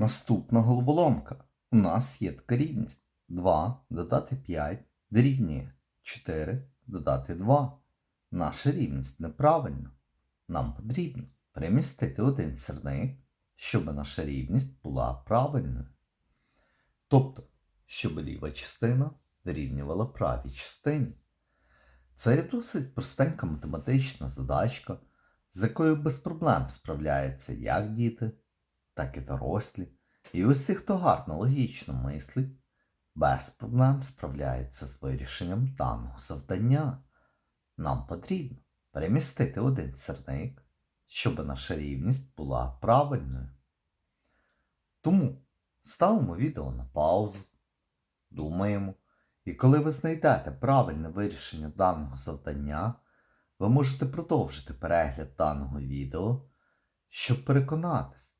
Наступна головоломка. У нас є така рівність. 2 додати 5 дорівнює 4 додати 2. Наша рівність неправильна. Нам потрібно перемістити один сірник, щоб наша рівність була правильною. Тобто, щоб ліва частина дорівнювала правій частині. Це є досить простенька математична задачка, з якою без проблем справляються як діти, так і дорослі. І усі, хто гарно логічно мислить, без проблем справляється з вирішенням даного завдання. Нам потрібно перемістити один сірник, щоб наша рівність була правильною. Тому ставимо відео на паузу, думаємо, і коли ви знайдете правильне вирішення даного завдання, ви можете продовжити перегляд даного відео, щоб переконатись,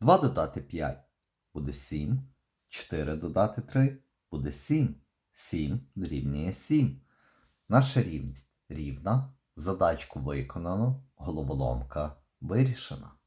2 додати 5 буде 7, 4 додати 3 буде 7, 7 дорівнює 7. Наша рівність рівна, задачку виконано, головоломка вирішена.